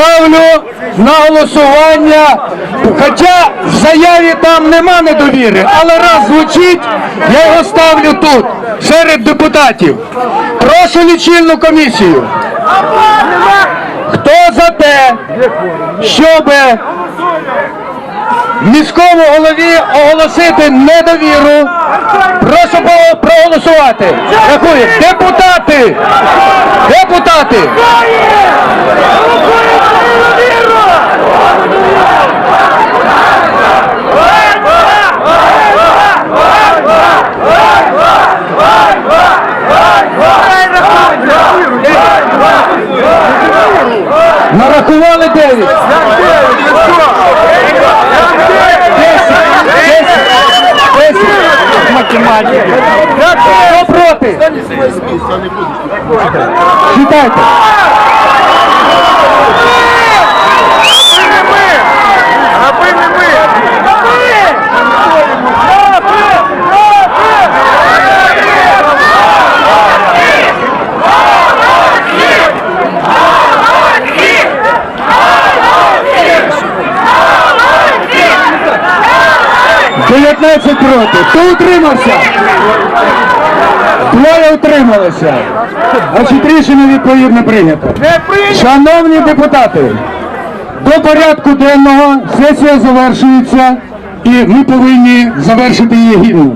ставлю на голосування, хоча в заяві там нема недовіри, але раз звучить, я його ставлю тут, серед депутатів. Прошу лічильну комісію. Хто за те, щоб міському голові оголосити недовіру? Прошу проголосувати. Рахую. Депутати! Депутати! Нарахували 9. 10. Математика. Хто проти? Читайте. Дев'ятнадцять проти. Хто утримався? Двоє утрималися. Значить рішення відповідно прийнято. Шановні депутати, до порядку денного сесія завершується і ми повинні завершити її гідно.